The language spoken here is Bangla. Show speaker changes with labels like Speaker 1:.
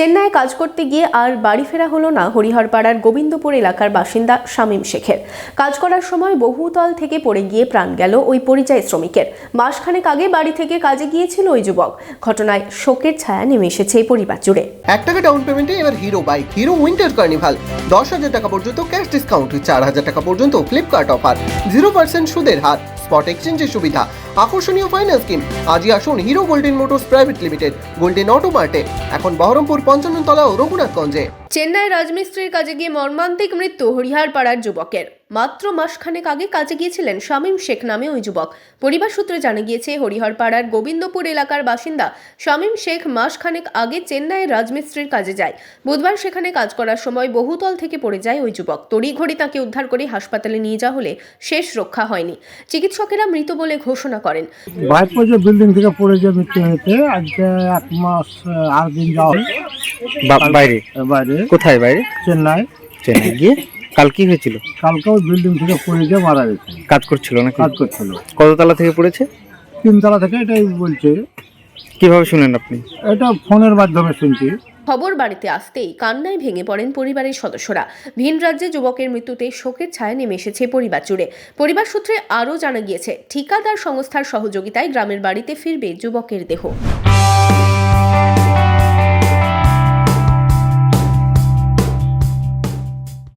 Speaker 1: চেন্নাইয়ে কাজ করতে গিয়ে আর বাড়ি ফেরা হলো না হরিহরপাড়ার গোবিন্দপুর এলাকার বাসিন্দা শামীম শেখের। কাজ করার সময় বহুতল থেকে পড়ে গিয়ে প্রাণ গেল ওই পরিযায়ী শ্রমিকের। মাসখানেক আগে বাড়ি থেকে কাজে গিয়েছিল ওই যুবক। ঘটনায় শোকের ছায়া নেমে এসেছে এই পরিবার জুড়ে।
Speaker 2: এক টাকা ডাউন পেমেন্টে এবার Hero bike Hero winter carnival দশ হাজার টাকা পর্যন্ত ক্যাশ ডিসকাউন্ট চার হাজার টাকা পর্যন্ত ফ্লিপকার্ট অফার জিরো পার্সেন্ট সুদের হার। স্পট এক্সচেঞ্জের সুবিধা। আকর্ষণীয় ফাইন্যান্স স্কিম। আজই আসুন Hero Golden Motors Private Limited, Golden Auto মার্টে এখন বহরমপুর পঞ্চাননতলা ও রঘুনাথগঞ্জে।
Speaker 1: চেন্নাই রাজমিস্ত্রির কাজে গিয়ে মর্মান্তিক মৃত্যু হরিহার পাড়ার যুবকের। মাত্র মাসখানেক আগে কাজে গিয়েছিলেন শামীম শেখ নামে ওই যুবক। পরিবার সূত্রে জানা গিয়েছে হরিহরপাড়ার গোবিন্দপুর এলাকার বাসিন্দা শামীম শেখ মাসখানেক আগে চেন্নাইয়ের রাজমিস্ত্রির কাজে যায়। বুধবার সেখানে কাজ করার সময় বহুতল থেকে পড়ে যায় ওই যুবক। তড়িঘড়ি তাকে উদ্ধার করে হাসপাতালে নিয়ে যাওয়া হলে শেষ রক্ষা হয়নি। চিকিৎসকেরা মৃত বলে ঘোষণা করেন।
Speaker 3: ভাইপো যে বিল্ডিং থেকে পড়ে যে মৃত্যু হয়েছে। আজকে এক মাস আট দিন যাওয়া
Speaker 4: বাইরে?
Speaker 3: বাইরে।
Speaker 4: কোথায় বাইরে?
Speaker 3: চেন্নাই।
Speaker 4: চেন্নাই গিয়ে? কাল কি হয়েছিল?
Speaker 3: কালকেও বিল্ডিং থেকে পড়ে গিয়ে মারা গেছে।
Speaker 4: কাজ করছিল নাকি?
Speaker 3: কাজ করছিল।
Speaker 4: কততলা থেকে পড়েছে?
Speaker 3: তিনতলা থেকে এটাই বলছে।
Speaker 4: কীভাবে শুনলেন আপনি?
Speaker 3: এটা ফোনের মাধ্যমে শুনছি।
Speaker 1: খবর বাড়িতে আসতেই কান্নায় ভেঙে পড়েন পরিবারের সদস্যরা। ভিন রাজ্যে যুবকের মৃত্যুতে শোকের ছায়া নেমে এসেছে পরিবার জুড়ে। পরিবার সূত্রে আরও জানা গিয়েছে ঠিকাদার সংস্থার সহযোগিতায় গ্রামের বাড়িতে ফিরবে যুবকের দেহ।